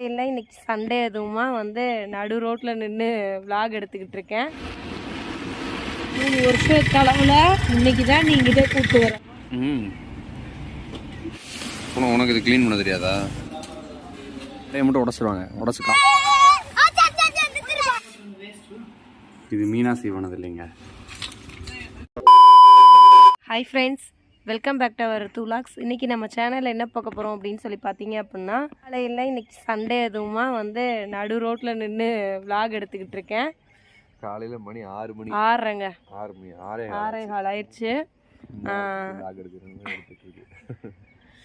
இல்லை இன்னைக்கு சண்டே எதுவுமா வந்து நடு ரோட்டில் நின்று vlog எடுத்துக்கிட்டு இருக்கேன். மூணு வருஷம் அளவில் இன்னைக்கு தான் இதை கூப்பிட்டு வர. ம். உனக்கு இது க்ளீன் பண்ண தெரியாதா? டே மட்டும் உடச்சிருவாங்க. உடச்சுக்கா இது மீனாசி பண்ணது இல்லைங்க. Hi friends welcome back to our two logs இன்றைக்கி நம்ம சேனலில் என்ன பார்க்க போகிறோம் அப்படின்னு சொல்லி பார்த்தீங்க அப்படின்னா காலையில் இன்னைக்கு சண்டே எதுவுமா வந்து நடு ரோட்டில் நின்று vlog எடுத்துக்கிட்டு இருக்கேன். காலையில் மணி ஆறு மணி. ஆறுறேங்க ஆறு மணி ஆறே ஆறே கால் ஆயிடுச்சு.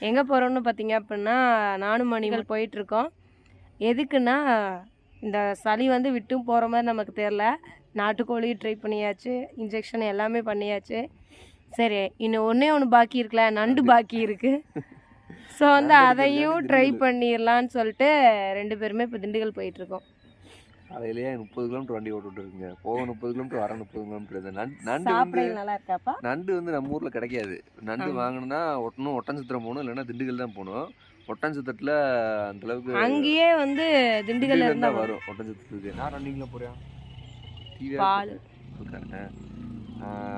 எங்கே போகிறோம்னு பார்த்தீங்க அப்படின்னா நானும் மணிகள் போயிட்டுருக்கோம். எதுக்குன்னா இந்த சளி வந்து விட்டும் போகிற மாதிரி நமக்கு தெரில நாட்டுக்கோழி ட்ரை பண்ணியாச்சு. இன்ஜெக்ஷன் எல்லாமே பண்ணியாச்சு. சரி இன்னும் ஒன்றே ஒன்று பாக்கி இருக்குல்ல? நண்டு பாக்கி இருக்குது ஸோ வந்து அதையும் ட்ரை பண்ணிடலான்னு சொல்லிட்டு ரெண்டு பேருமே இப்போ திண்டுக்கல் போயிட்டுருக்கோம். காலையிலேயே முப்பது கிலோமீட்டர் வண்டி ஓட்டுட்டு இருக்குங்க போக முப்பது கிலோமீட்டர் வர முப்பது கிலோமீட்டர் நண்டு வந்து நல்லா இருக்காப்பா? நண்டு வந்து நம்ம ஊரில் கிடைக்காது. நண்டு ஆமா. வாங்கணும்னா ஒட்டணும் ஒட்டன்சத்திரம் போகணும் இல்லைன்னா திண்டுக்கல் தான் போகணும். ஒட்டன்சத்திரத்தில் அந்த அளவுக்கு அங்கேயே வந்து திண்டுக்கல் இருந்தா தான் வரும். ஒட்டன்சத்திரத்துக்கு. நான் ரன்னிங்ல போறேன் பால்.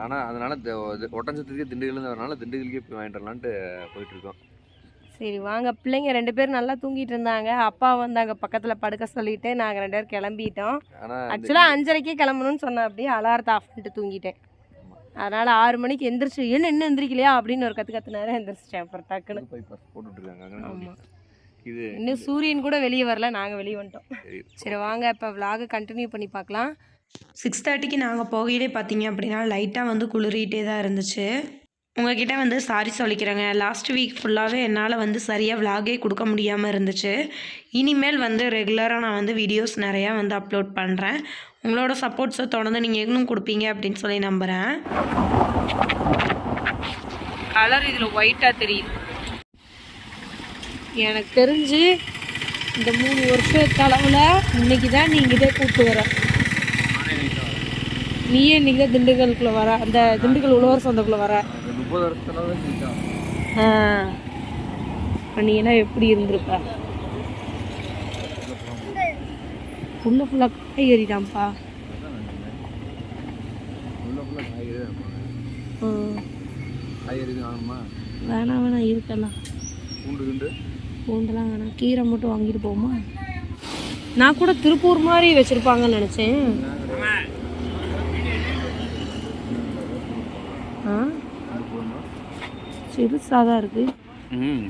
ஆனால் அதனால ஒட்டன்சத்திரத்துக்கே திண்டுக்கல் வரனால திண்டுக்கலுக்கே போய் வாங்கிட்டு வரலான்ட்டு போயிட்டு இருக்கோம். சரி வாங்க. பிள்ளைங்க ரெண்டு பேரும் நல்லா தூங்கிட்டு இருந்தாங்க. அப்பா வந்து அங்கே பக்கத்தில் படுக்க சொல்லிட்டு நாங்கள் ரெண்டு பேரும் கிளம்பிட்டோம். ஆக்சுவலாக அஞ்சரைக்கே கிளம்பணும்னு சொன்னேன் அப்படியே அலாரத்தை ஆஃப் பண்ணிட்டு தூங்கிட்டேன். அதனால் ஆறு மணிக்கு எந்திரிச்சு என்ன இன்னும் எந்திரிக்கலையா? அப்படின்னு ஒரு கற்று கத்துனாரு. எந்திரிச்சிட்டேன் அப்புறம் டக்குன்னு. ஆமாம் இது இன்னும் சூரியன் கூட வெளியே வரல. நாங்கள் வெளியே வந்துட்டோம். சரி. வாங்க. இப்போ vlog கண்டினியூ பண்ணி பார்க்கலாம். சிக்ஸ் தேர்ட்டிக்கு நாங்கள் போகையிலே பார்த்தீங்க அப்படின்னா லைட்டாக வந்து குளிரிகிட்டே தான் இருந்துச்சு. உங்ககிட்ட வந்து சாரி சொல்லிக்கிறேங்க. லாஸ்ட் வீக் ஃபுல்லாகவே என்னால் வந்து சரியாக விலாகே கொடுக்க முடியாமல் இருந்துச்சு. இனிமேல் வந்து ரெகுலராக நான் வந்து வீடியோஸ் நிறையா வந்து அப்லோட் பண்ணுறேன் உங்களோட சப்போர்ட்ஸை தொடர்ந்து நீங்கள் இன்னும் கொடுப்பீங்க அப்படின்னு சொல்லி நம்புகிறேன் கலர் இதில் ஒயிட்டாக தெரியுது. எனக்கு தெரிஞ்சு இந்த மூணு வருஷத்து அளவில் இன்னைக்கு தான் நீங்கள் இதே கூப்பிட்டு வரேன் நீயே இன்னைக்கு தான் திண்டுக்கலுக்குள்ளே வர அந்த திண்டுக்கல் உழவர் சொந்தக்குள்ளே வர. முப்பது வருஷத்துல ஆ நீ என்ன எப்படி இருந்திருப்ப? உள்ள ஃபுல்லாக காய்கறி தான்ப்பா உள்ள வேணாம் வேணாம் இருக்கலாம். பூண்டெல்லாம் வேணாம். கீரை மட்டும் வாங்கிட்டு போமா நான் கூட திருப்பூர் மாதிரி வச்சுருப்பாங்கன்னு நினச்சேன் ஆ சிறுசாக தான் இருக்குது ம்.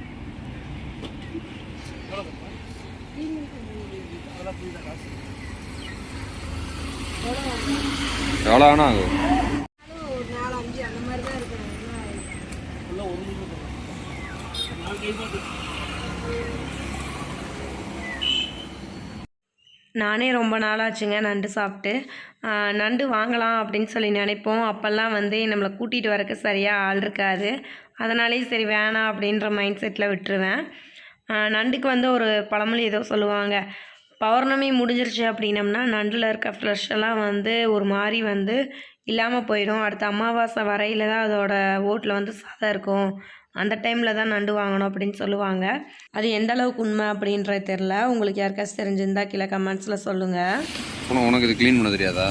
எவ்வளோ வேணா ஆகும் நானே ரொம்ப நாளாச்சுங்க நண்டு சாப்பிட்டு. ஆஹ் நண்டு வாங்கலாம் அப்படின்னு சொல்லி நினைப்போம். அப்போல்லாம் வந்து நம்மளை கூட்டிகிட்டு வரக்கு சரியாக ஆள் இருக்காது. அதனாலே சரி வேணாம் அப்படின்ற மைண்ட் செட்டில் விட்டுருவேன். நண்டுக்கு வந்து ஒரு பழமொழி ஏதோ சொல்லுவாங்க. பௌர்ணமி முடிஞ்சிருச்சு அப்படின்னம்னா நண்டில் இருக்க ஃப்ளஷ் எல்லாம் வந்து ஒரு மாதிரி வந்து இல்லாமல் போயிடும். அடுத்த அமாவாசை வரையில் தான் அதோட ஓட்டில் வந்து சதை இருக்கும். அந்த டைமில் தான் நண்டு வாங்கணும் அப்படின்னு சொல்லுவாங்க. அது எந்த அளவுக்கு உண்மை அப்படின்றது தெரில உங்களுக்கு யாருக்காச்சும் தெரிஞ்சிருந்தா கீழே கமெண்ட்ஸில் சொல்லுங்கள் உனக்கு இது க்ளீன் பண்ண தெரியாதா?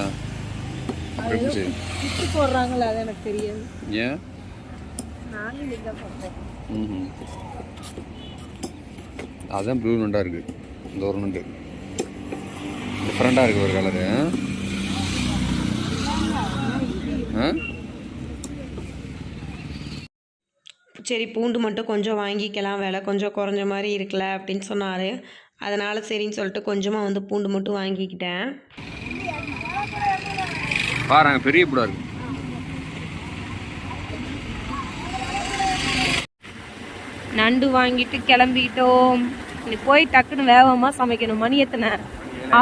போடுறாங்களே அது எனக்கு தெரியாது. ஏன் நானும் இன்னைக்கு தான் பார்த்தேன் ம் அதான் ப்ளூ நண்டாக இருக்குது இந்த ஒரு நண்டு. டிஃப்ரெண்ட்டாக இருக்குது ஒரு கலரு ஆ? சரி பூண்டு மட்டும் கொஞ்சம் வாங்கிக்கலாம். விலை கொஞ்சம் குறைஞ்ச மாதிரி இருக்குல்ல அப்படின்னு சொன்னார். அதனால் சரின்னு சொல்லிட்டு கொஞ்சமாக வந்து பூண்டு மட்டும் வாங்கிக்கிட்டேன். பாருங்க பெரிய பூடா இருக்கு. நண்டு வாங்கிட்டு கிளம்பிட்டோம். நீ போய் டக்குன்னு வேகமாக சமைக்கணும். மணி எத்தனை?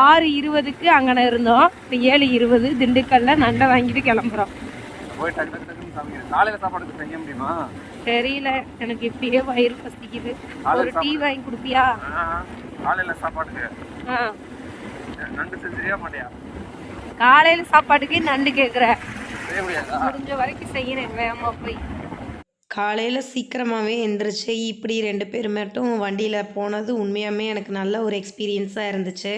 ஆறு இருபதுக்கு அங்கே இருந்தோம். இப்போ ஏழு இருபது. திண்டுக்கல்ல நண்டை வாங்கிட்டு கிளம்புறோம். தெரியல. எனக்கு இப்படியே வயிறு பசிக்குது. ஒரு டீ வாங்கி கொடுப்பியா? காலையில் சாப்பாட்டுக்கு காலையில் சாப்பாட்டுக்கு நண்டு முடியாதா? முடிஞ்ச வரைக்கும் செய்யறேன். வேகமாக போய். காலையில் சீக்கிரமாகவே எந்திரிச்சு இப்படி ரெண்டு பேர் மட்டும் வண்டியில் போனது உண்மையாகவே எனக்கு நல்ல ஒரு எக்ஸ்பீரியன்ஸாக இருந்துச்சு.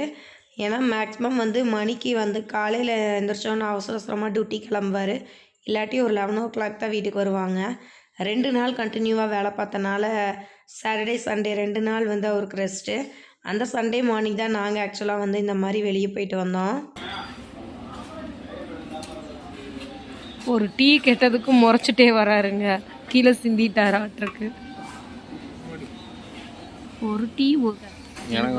ஏன்னா மேக்ஸிமம் வந்து மணிக்கு வந்து காலையில் எந்திரிச்சோன்னு அவசர அவசரமாக டியூட்டி கிளம்புவார். இல்லாட்டி ஒரு லெவன் ஓ கிளாக் தான் வீட்டுக்கு வருவாங்க. ரெண்டு நாள் கண்டினியூவாக வேலை பார்த்தனால சாட்டர்டே சண்டே ரெண்டு நாள் வந்து அவருக்கு ரெஸ்ட்டு அந்த சண்டே மார்னிங் தான் நாங்கள் ஆக்சுவலாக வந்து இந்த மாதிரி வெளியே போயிட்டு வந்தோம். ஒரு டீ கெட்டதுக்கு முறைச்சிட்டே வராருங்க. கீழே சிந்திட்டாராட்டிருக்கு ஒரு டீ எனக்கு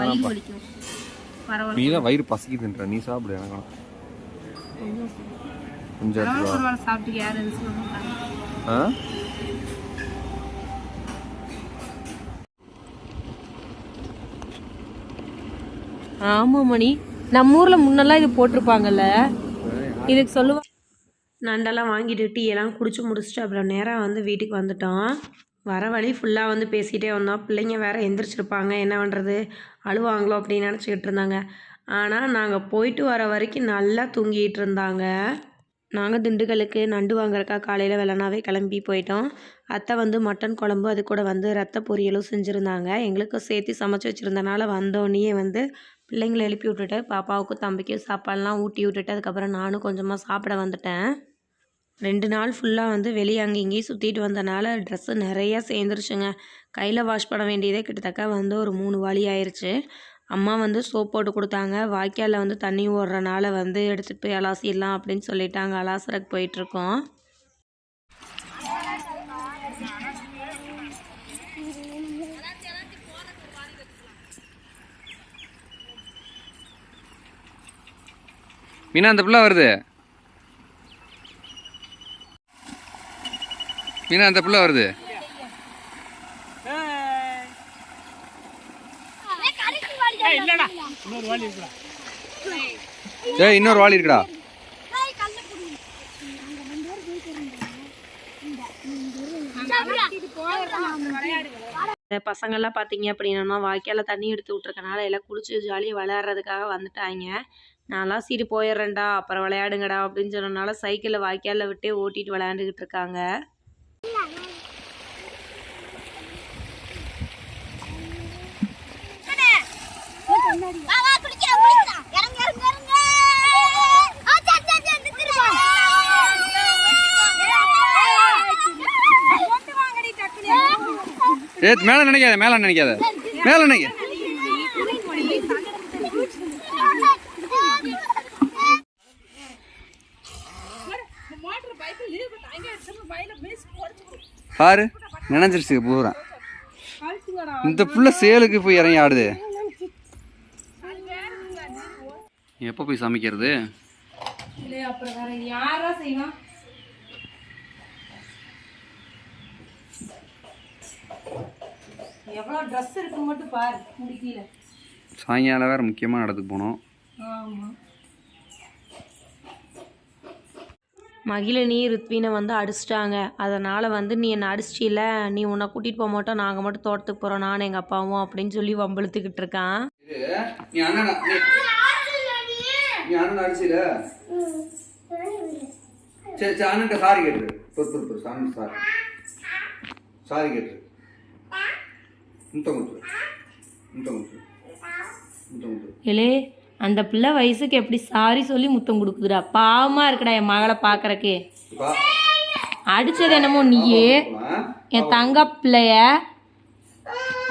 நீ தான் வயிறு பசிக்குதுன்ற. நீ சாப்பிடு எனக்கு. கொஞ்சம் சாப்பிட்டு ஆ? மணி. நம்ம ஊர்ல முன்னெல்லாம் இது போட்டிருப்பாங்கல்ல. இதுக்கு சொல்லுவா நண்டெல்லாம் வாங்கிட்டு டீ எல்லாம் குடிச்சு முடிச்சுட்டு அப்புறம் நேராக வந்து வீட்டுக்கு வந்துட்டோம். வர வழி ஃபுல்லாக வந்து பேசிகிட்டே வந்தோம். பிள்ளைங்க வேற எந்திரிச்சிருப்பாங்க. என்ன பண்ணுறது அழுவாங்களோ அப்படின்னு நினச்சிக்கிட்டு இருந்தாங்க. ஆனால் நாங்கள் போயிட்டு வர வரைக்கும் நல்லா தூங்கிட்டு இருந்தாங்க. நாங்கள் திண்டுக்கலுக்கு நண்டு வாங்குறக்கா காலையில் வெள்ளனாவே கிளம்பி போயிட்டோம். அத்தை வந்து மட்டன் குழம்பு அது கூட வந்து ரத்த பொரியலும் செஞ்சுருந்தாங்க. எங்களுக்கும் சேர்த்து சமைச்சு வச்சுருந்தனால வந்தோடனே வந்து பிள்ளைங்களை எழுப்பி விட்டுட்டு பாப்பாவுக்கும் தம்பிக்கும் சாப்பாடெலாம் ஊட்டி விட்டுட்டு அதுக்கப்புறம் நானும் கொஞ்சமாக சாப்பிட வந்துட்டேன். ரெண்டு நாள் ஃபுல்லாக வந்து வெளியே அங்கே இங்கேயும் சுற்றிட்டு வந்தனால ட்ரெஸ்ஸு நிறையா சேர்ந்துருச்சுங்க. கையில் வாஷ் பண்ண வேண்டியதே கிட்டத்தக்க வந்து ஒரு மூணு வழி ஆயிடுச்சு அம்மா வந்து சோப் போட்டு கொடுத்தாங்க. வாய்க்காலில் வந்து தண்ணி ஓடுறனால வந்து எடுத்துகிட்டு போய் அலாசிடலாம் அப்படின்னு சொல்லிட்டாங்க. அலாசரக்கு போயிட்டுருக்கோம். மீனா அந்த பிள்ளை வருது? மீனா அந்த பிள்ளை வருது. ஏய் இன்னொரு வாளி இருக்குடா. இந்த பசங்கள்லாம் பார்த்தீங்க அப்படின்னா வாய்க்காலில் தண்ணி எடுத்து விட்ருக்கனால எல்லாம் குளிச்சு ஜாலியாக விளையாடுறதுக்காக வந்துட்டாங்க. நான்லாம் சீட்டு போயிடுறேன்டா அப்புறம் விளையாடுங்கடா அப்படின்னு சொன்னனால சைக்கிளில் வாய்க்காலில் விட்டே ஓட்டிட்டு விளையாண்டுக்கிட்டு இருக்காங்க. ஏ மேல மேலே நினைக்காத மேலே நினைக்காத. மேலே நினைக்க பாரு நினைஞ்சிருச்சு பூரா. இந்த புள்ள சேலுக்கு போய் இறங்கி ஆடுது. எப்போ போய் சமைக்கிறது? சாயங்காலம் வேறு முக்கியமான இடத்துக்கு போனோம். ஆமாம் மகிழினி ருத்வினை வந்து அடிச்சிட்டாங்க. அதனால் வந்து நீ என்னை அடிச்சிட்டில நீ உன்னை கூட்டிகிட்டு போக மாட்டோம் நாங்கள் மட்டும் தோட்டத்துக்கு போகிறோம் நானும் எங்கள் அப்பாவும் அப்படின்னு சொல்லி வம்பிழுத்துக்கிட்டு இருக்கான். சரி சரி அண்ணன்ட்ட சாரி கேட்டு பொறு பொறு பொறு அண்ணன் சாரி சாரி கேட்டு முத்தம் குத்து முத்தம் குத்து முத்தம் குத்து ஏலே அந்த பிள்ளை வயசுக்கு எப்படி சாரி சொல்லி முத்தம் கொடுக்குதுடா. பாவமாக இருக்குடா என் மகளை பார்க்கறக்கே. அடிச்சது என்னமோ நீயே. என் தங்க பிள்ளைய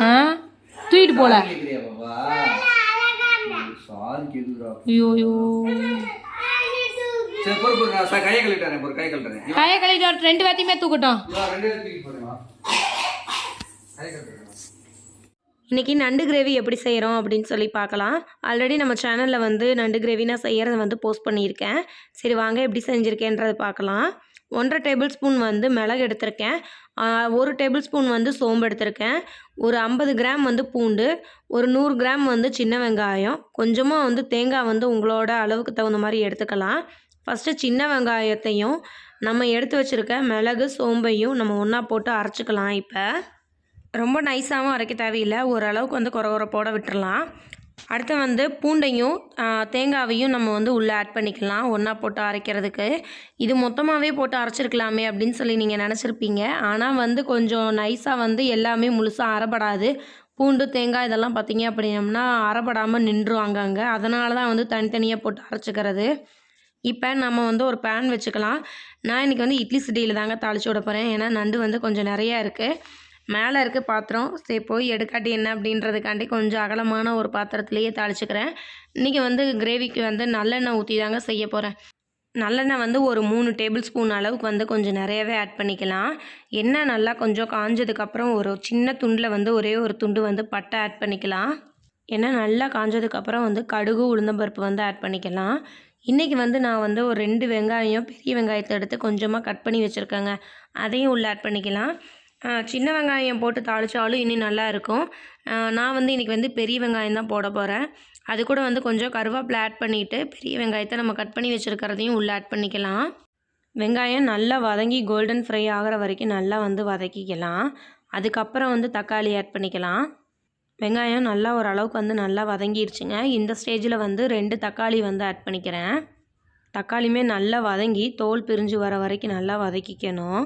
ஆ தூக்கிட்டு போல. கேக்குறியா பாப்பா சாரி கேக்குதுடா. ஐயோ ஐயோ. சரி பொறு பொறு. நான் ச- கையை கழுவிட்டாரேன் பொறு. கை கழுவிட்டாரேன் கையை கழிட்டு ரெண்டு பேத்தையுமே தூக்கட்டும். இன்றைக்கி நண்டு கிரேவி எப்படி செய்கிறோம் அப்படின்னு சொல்லி பார்க்கலாம். ஆல்ரெடி நம்ம சேனலில் வந்து நண்டு கிரேவி நான் செய்கிறத வந்து போஸ்ட் பண்ணியிருக்கேன். சரி வாங்க எப்படி செஞ்சுருக்கேன்றதை பார்க்கலாம். ஒன்றரை டேபிள் ஸ்பூன் வந்து மிளகு எடுத்திருக்கேன். ஒரு டேபிள் ஸ்பூன் வந்து சோம்பு எடுத்திருக்கேன். ஒரு ஐம்பது கிராம் வந்து பூண்டு. ஒரு நூறு கிராம் வந்து சின்ன வெங்காயம். கொஞ்சமாக வந்து தேங்காய் வந்து உங்களோட அளவுக்கு தகுந்த மாதிரி எடுத்துக்கலாம். ஃபஸ்ட்டு சின்ன வெங்காயத்தையும் நம்ம எடுத்து வச்சுருக்க மிளகு சோம்பையும் நம்ம ஒன்றா போட்டு அரைச்சிக்கலாம் இப்போ. ரொம்ப நைஸாகவும் அரைக்க தேவையில்லை. ஓரளவுக்கு வந்து குறகுறப்போட விட்டுடலாம் அடுத்து வந்து பூண்டையும் தேங்காவையும் நம்ம வந்து உள்ளே ஆட் பண்ணிக்கலாம். ஒன்றா போட்டு அரைக்கிறதுக்கு. இது மொத்தமாகவே போட்டு அரைச்சிருக்கலாமே அப்படின்னு சொல்லி நீங்கள் நினச்சிருப்பீங்க. ஆனால் வந்து கொஞ்சம் நைஸாக வந்து எல்லாமே முழுசாக அரைப்படாது. பூண்டு தேங்காய் இதெல்லாம் பார்த்தீங்க அப்படின்னம்னா அரைப்படாமல் நின்றும் அங்கங்கே அதனால தான் வந்து தனித்தனியாக போட்டு அரைச்சிக்கிறது. இப்போ நம்ம வந்து ஒரு பேன் வச்சுக்கலாம். நான் இன்றைக்கி வந்து இட்லி சிட்டியில் தாங்க தாளிச்சு விட போகிறேன் ஏன்னா நண்டு வந்து கொஞ்சம் நிறையா இருக்குது மேலே இருக்க பாத்திரம் சரி போய் எடுக்காட்டி என்ன அப்படின்றதுக்காண்டி கொஞ்சம் அகலமான ஒரு பாத்திரத்துலேயே தாளிச்சுக்கிறேன். இன்றைக்கி வந்து கிரேவிக்கு வந்து நல்லெண்ணெய் ஊற்றி தாங்க செய்ய போகிறேன் நல்லெண்ணெய் வந்து ஒரு மூணு டேபிள் ஸ்பூன் அளவுக்கு வந்து கொஞ்சம் நிறையவே ஆட் பண்ணிக்கலாம். எண்ணெய் நல்லா கொஞ்சம் காஞ்சதுக்கப்புறம் ஒரு சின்ன துண்டில் வந்து ஒரே ஒரு துண்டு வந்து பட்டை ஆட் பண்ணிக்கலாம். எண்ணெய் நல்லா காஞ்சதுக்கப்புறம் வந்து கடுகு உளுந்தம்பருப்பு வந்து ஆட் பண்ணிக்கலாம். இன்றைக்கி வந்து நான் வந்து ஒரு ரெண்டு வெங்காயம் பெரிய வெங்காயத்தை எடுத்து கொஞ்சமாக கட் பண்ணி வச்சுருக்கேங்க. அதையும் உள்ளே ஆட் பண்ணிக்கலாம். சின்ன வெங்காயம் போட்டு தாளித்தாலும் இன்னும் நல்லா இருக்கும். நான் வந்து இன்றைக்கி வந்து பெரிய வெங்காயம் தான் போட போகிறேன் அது கூட வந்து கொஞ்சம் கருவேப்பிலை ஆட் பண்ணிவிட்டு பெரிய வெங்காயத்தை நம்ம கட் பண்ணி வச்சுருக்கிறதையும் உள்ளே ஆட் பண்ணிக்கலாம். வெங்காயம் நல்லா வதங்கி கோல்டன் ஃப்ரை ஆகிற வரைக்கும் நல்லா வந்து வதக்கிக்கலாம். அதுக்கப்புறம் வந்து தக்காளி ஆட் பண்ணிக்கலாம். வெங்காயம் நல்லா ஓரளவுக்கு வந்து நல்லா வதங்கிருச்சுங்க. இந்த ஸ்டேஜில் வந்து ரெண்டு தக்காளி வந்து ஆட் பண்ணிக்கிறேன். தக்காளியுமே நல்லா வதங்கி தோல் பிரிஞ்சு வர வரைக்கும் நல்லா வதக்கிக்கணும்.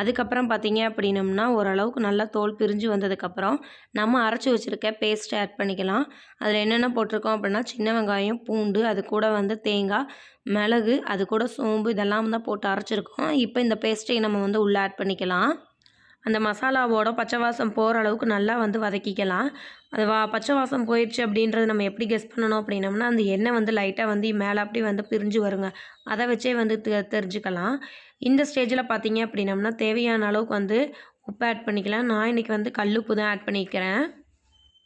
அதுக்கப்புறம் பார்த்தீங்க அப்படின்னம்னா ஓரளவுக்கு நல்லா தோல் பிரிஞ்சு வந்ததுக்கப்புறம் நம்ம அரைச்சி வச்சுருக்க பேஸ்ட்டை ஆட் பண்ணிக்கலாம். அதில் என்னென்ன போட்டிருக்கோம் அப்படின்னா சின்ன வெங்காயம் பூண்டு அது கூட வந்து தேங்காய் மிளகு அது கூட சோம்பு இதெல்லாம் தான் போட்டு அரைச்சிருக்கோம். இப்போ இந்த பேஸ்ட்டையும் நம்ம வந்து உள்ளே ஆட் பண்ணிக்கலாம். அந்த மசாலாவோட பச்சை வாசம் போகிற அளவுக்கு நல்லா வந்து வதக்கிக்கலாம். அது வா பச்சை வாசம் போயிடுச்சு அப்படின்றது நம்ம எப்படி கெஸ் பண்ணணும் அப்படின்னம்னா அந்த எண்ணெய் வந்து லைட்டாக வந்து மேலே அப்படி வந்து பிரிஞ்சு வருங்க. அதை வச்சே வந்து தெ தெரிஞ்சுக்கலாம். இந்த ஸ்டேஜில் பார்த்தீங்க அப்படின்னம்னா தேவையான அளவுக்கு வந்து உப்பு ஆட் பண்ணிக்கலாம். நான் இன்றைக்கி வந்து கல்லுப்பு தான் ஆட் பண்ணிக்கிறேன்.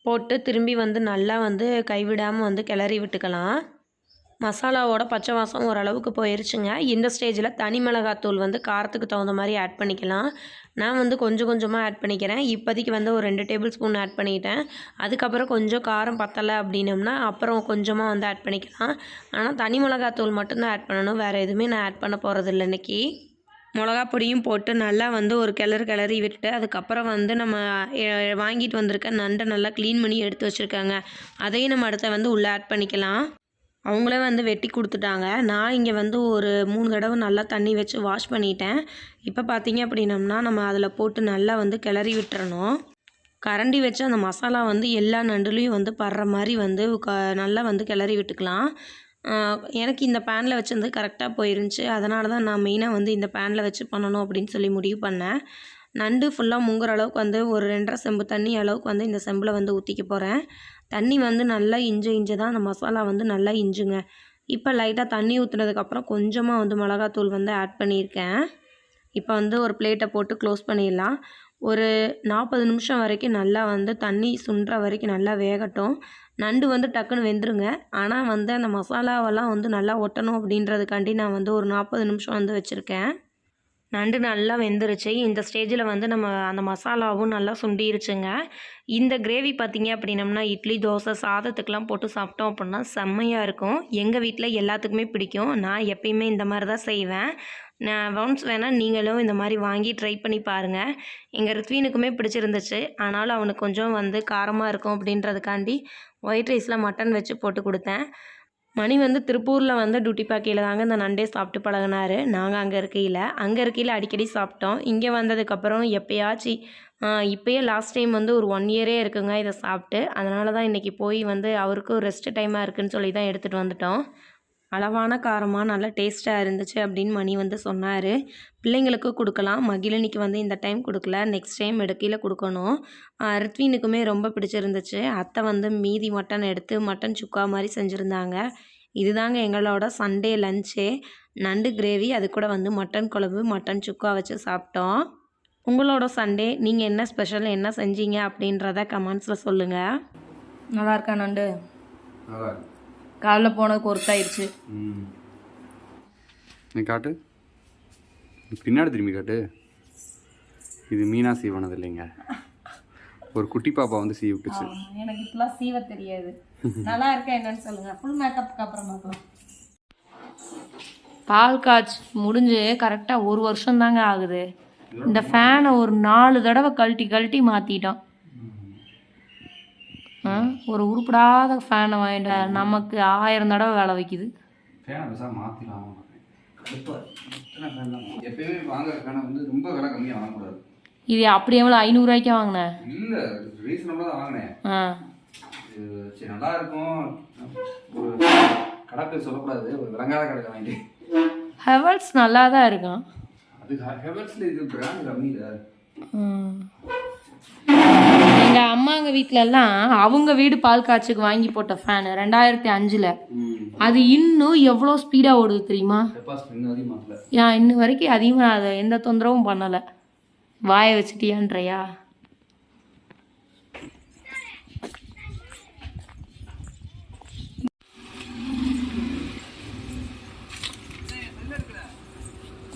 போட்டு திரும்பி வந்து நல்லா வந்து கைவிடாமல் வந்து கிளறி விட்டுக்கலாம். மசாலாவோட பச்சை வாசம் ஓரளவுக்கு போயிருச்சுங்க. இந்த ஸ்டேஜில் தனி மிளகாத்தூள் வந்து காரத்துக்கு தகுந்த மாதிரி ஆட் பண்ணிக்கலாம். நான் வந்து கொஞ்சம் கொஞ்சமாக ஆட் பண்ணிக்கிறேன். இப்போதைக்கு வந்து ஒரு ரெண்டு டேபிள் ஸ்பூன் ஆட் பண்ணிக்கிட்டேன் அதுக்கப்புறம் கொஞ்சம் காரம் பத்தலை அப்படின்னம்னா அப்புறம் கொஞ்சமாக வந்து ஆட் பண்ணிக்கலாம். ஆனால் தனி மிளகாத்தூள் மட்டும்தான் ஆட் பண்ணணும். வேறு எதுவுமே நான் ஆட் பண்ண போகிறதில்ல இன்றைக்கி மிளகா பொடியும் போட்டு நல்லா வந்து ஒரு கிளறு கிளறி விட்டுட்டு அதுக்கப்புறம் வந்து நம்ம வாங்கிட்டு வந்திருக்க நண்டை நல்லா க்ளீன் பண்ணி எடுத்து வச்சுருக்காங்க. அதையும் நம்ம அடுத்த வந்து உள்ளே ஆட் பண்ணிக்கலாம். அவங்களே வந்து வெட்டி கொடுத்துட்டாங்க. நான் இங்கே வந்து ஒரு மூணு தடவை நல்லா தண்ணி வச்சு வாஷ் பண்ணிட்டேன். இப்போ பார்த்தீங்க அப்படின்னம்னா நம்ம அதில் போட்டு நல்லா வந்து கிளறி விட்டுறணும். கரண்டி வச்சு அந்த மசாலா வந்து எல்லா நண்டுலேயும் வந்து படுற மாதிரி வந்து க நல்லா வந்து கிளறி விட்டுக்கலாம். எனக்கு இந்த பேனில் வச்சுருந்து கரெக்டாக போயிருந்துச்சு. அதனால தான் நான் மெயினாக வந்து இந்த பேனில் வச்சு பண்ணணும் அப்படின்னு சொல்லி முடிவு பண்ணேன். நண்டு ஃபுல்லாக முங்குற அளவுக்கு வந்து ஒரு ரெண்டரை செம்பு தண்ணி அளவுக்கு வந்து இந்த செம்பில் வந்து ஊற்றிக்க போகிறேன் தண்ணி வந்து நல்லா இஞ்சி இஞ்சு தான் அந்த மசாலா வந்து நல்லா இஞ்சுங்க. இப்போ லைட்டாக தண்ணி ஊற்றுனதுக்கப்புறம் கொஞ்சமாக வந்து மிளகாத்தூள் வந்து ஆட் பண்ணியிருக்கேன். இப்போ வந்து ஒரு பிளேட்டை போட்டு க்ளோஸ் பண்ணிடலாம். ஒரு நாற்பது நிமிஷம் வரைக்கும் நல்லா வந்து தண்ணி சுண்டுற வரைக்கும் நல்லா வேகட்டும். நண்டு வந்து டக்குன்னு வெந்துருங்க. ஆனால் வந்து அந்த மசாலாவெல்லாம் வந்து நல்லா ஒட்டணும் அப்படின்றதுக்காண்டி நான் வந்து ஒரு நாற்பது நிமிஷம் வந்து வச்சுருக்கேன். நண்டு நல்லா வெந்துருச்சு. இந்த ஸ்டேஜில் வந்து நம்ம அந்த மசாலாவும் நல்லா சுண்டிருச்சுங்க. இந்த கிரேவி பார்த்தீங்க அப்படின்னம்னா இட்லி தோசை சாதத்துக்கெலாம் போட்டு சாப்பிட்டோம் அப்படின்னா செம்மையாக இருக்கும். எங்கள் வீட்டில் எல்லாத்துக்குமே பிடிக்கும். நான் எப்பயுமே இந்த மாதிரி தான் செய்வேன். நான் ஒன்ஸ் வேணால் நீங்களும் இந்த மாதிரி வாங்கி ட்ரை பண்ணி பாருங்கள் எங்கள் ரித்வீனுக்குமே பிடிச்சிருந்துச்சு. ஆனாலும் அவனுக்கு கொஞ்சம் வந்து காரமாக இருக்கும் அப்படின்றதுக்காண்டி ஒயிட் ரைஸில் மட்டன் வச்சு போட்டு கொடுத்தேன். மணி வந்து திருப்பூரில் வந்து டியூட்டி பார்க்கையில் தாங்க இந்த நண்டே சாப்பிட்டு பழகினாரு. நாங்கள் அங்கே இருக்கையில் அங்கே இருக்கையில் அடிக்கடி சாப்பிட்டோம். இங்கே வந்ததுக்கப்புறம் எப்பயாச்சும் இப்போயே லாஸ்ட் டைம் வந்து ஒரு ஒன் இயரே இருக்குங்க இதை சாப்பிட்டு. அதனால தான் இன்றைக்கி போய் வந்து அவருக்கும் ரெஸ்ட் டைமாக இருக்குதுன்னு சொல்லி தான் எடுத்துகிட்டு வந்துட்டோம். அளவான காரமாக நல்லா டேஸ்ட்டாக இருந்துச்சு அப்படின்னு மணி வந்து சொன்னார். பிள்ளைங்களுக்கும் கொடுக்கலாம். மகிழினிக்கு வந்து இந்த டைம் கொடுக்கல. நெக்ஸ்ட் டைம் எடுக்கையில் கொடுக்கணும். ரித்வீனுக்குமே ரொம்ப பிடிச்சிருந்துச்சு. அத்தை வந்து மீதி மட்டன் எடுத்து மட்டன் சுக்கா மாதிரி செஞ்சுருந்தாங்க. இதுதாங்க எங்களோட சண்டே லஞ்சே நண்டு கிரேவி அது கூட வந்து மட்டன் குழம்பு மட்டன் சுக்கா வச்சு சாப்பிட்டோம். உங்களோட சண்டே நீங்கள் என்ன ஸ்பெஷல் என்ன செஞ்சீங்க அப்படின்றத கமெண்ட்ஸில் சொல்லுங்கள் நல்லா இருக்கா நண்டு? நல்லா இருக்கு. காலைல போனதுக்கு ஒருத்தாயிருச்சு ம். நீ காட்டு. நீ பின்னாடி திரும்பி காட்டு. இது மீனா சீவனது இல்லைங்க. ஒரு குட்டி பாப்பா வந்து சீ விட்டுச்சு. எனக்கு இப்பெல்லாம் சீவ தெரியாது. நல்லா இருக்கா என்னன்னு சொல்லுங்க. ஃபுல் மேக்கப்புக்கு அப்புறம் பால் காய்ச்சி முடிஞ்சு கரெக்டாக ஒரு வருஷம் தாங்க ஆகுது. இந்த ஃபேனை ஒரு நாலு தடவை கழட்டி கழட்டி மாற்றிட்டோம் ஒரு உருப்படாத ஃபேனை வாங்கிட்டு. நமக்கு ஆயிரம் தடவை வேலை வைக்குது. ஃபேனை பெருசாக மாற்றிடலாம் எப்பயுமே வாங்குற ஃபேனை வந்து ரொம்ப விலை கம்மியாக வாங்கக்கூடாது. இது அப்படி எவ்வளோ ஐநூறுரூவாய்க்கா வாங்கினேன் இல்லை ரீசனபிளாக தான் வாங்கினேன். ஆ. இது சரி நல்லா இருக்கும். ஒரு கடை பேர் சொல்லக்கூடாது. ஒரு விளங்காத கடையில் வாங்கிட்டு. ஹெவல்ஸ் நல்லா தான் இருக்கும். அது ஹெவல்ஸில் இது பிராண்ட் கம்மியில் எங்கள் அம்மாங்க வீட்டிலலாம் அவங்க வீடு பால் காய்ச்சுக்கு வாங்கி போட்ட ஃபேனு ரெண்டாயிரத்தி அஞ்சில். அது இன்னும் எவ்வளோ ஸ்பீடாக ஓடுது தெரியுமா? ஏன் இன்ன வரைக்கும் அதிகமாக அதை எந்த தொந்தரவும் பண்ணலை. வாயை வச்சுட்டியான்றியா?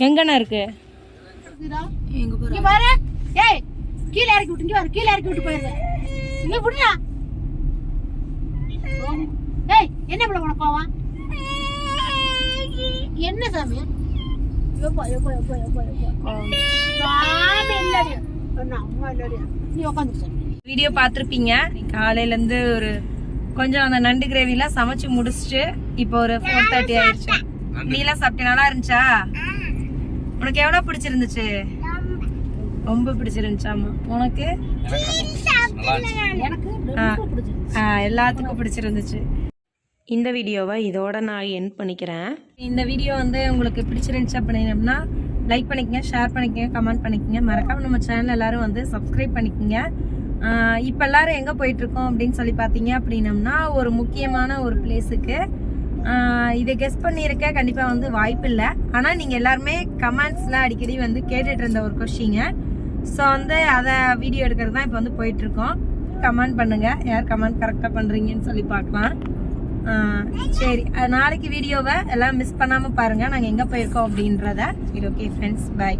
எங்கண்ணா இருக்கு? இங்க பாரு. ஏய் கீழே இறக்கி விட்டு இங்க கீழே இறக்கி விட்டு போயிருவேன் இங்க விடுடா. ஏய் என்ன பிள்ளை உனக்கு கோவம்? என்ன சாமி? எப்பா எப்பா எப்பா எப்பா எப்பா சாமி இல்லடி. அண்ணா அம்மா இல்லடி. நீ உட்காந்து சாமி வீடியோ பார்த்துருப்பீங்க. காலையிலேருந்து ஒரு கொஞ்சம் அந்த நண்டு கிரேவிலாம் சமைச்சு முடிச்சுட்டு இப்போ ஒரு ஃபோர் தேர்ட்டி ஆயிடுச்சு. நீலாம் சாப்பிட்டு நல்லா இருந்துச்சா? உனக்கு எவ்வளோ பிடிச்சிருந்துச்சு? ரொம்ப பிடிச்சிருந்துச்சாமா உனக்கு? எல்லாத்துக்கும் பிடிச்சிருந்துச்சு. இந்த வீடியோவை இதோட நான் என் பண்ணிக்கிறேன். இந்த வீடியோ வந்து உங்களுக்கு பிடிச்சிருந்துச்சு அப்படின்னா லைக் பண்ணிக்கங்க ஷேர் பண்ணிக்கங்க கமெண்ட் பண்ணிக்கங்க. மறக்காம நம்ம சேனல் எல்லாரும் வந்து சப்ஸ்கிரைப் பண்ணிக்கங்க. இப்ப எல்லாரும் எங்க போயிட்டு இருக்கோம் அப்படின்னு சொல்லி பார்த்தீங்க அப்படின்னம்னா ஒரு முக்கியமான ஒரு பிளேஸுக்கு இதை கெஸ் பண்ணியிருக்க கண்டிப்பா வந்து வாய்ப்பு இல்லை ஆனா நீங்க எல்லாருமே கமெண்ட்ஸ்ல அடிக்கடி வந்து கேட்டுட்டு இருந்த ஒரு கொஸ்டிங்க ஸோ வந்து அதை வீடியோ எடுக்கிறது தான் இப்போ வந்து போயிட்டுருக்கோம். கமெண்ட் பண்ணுங்கள் யார் கமெண்ட் கரெக்டாக பண்ணுறீங்கன்னு சொல்லி பார்க்கலாம். சரி. நாளைக்கு வீடியோவை எல்லாம் மிஸ் பண்ணாமல் பாருங்கள் நாங்கள் எங்கே போயிருக்கோம் அப்படின்றத. சரி ஓகே ஃப்ரெண்ட்ஸ் பை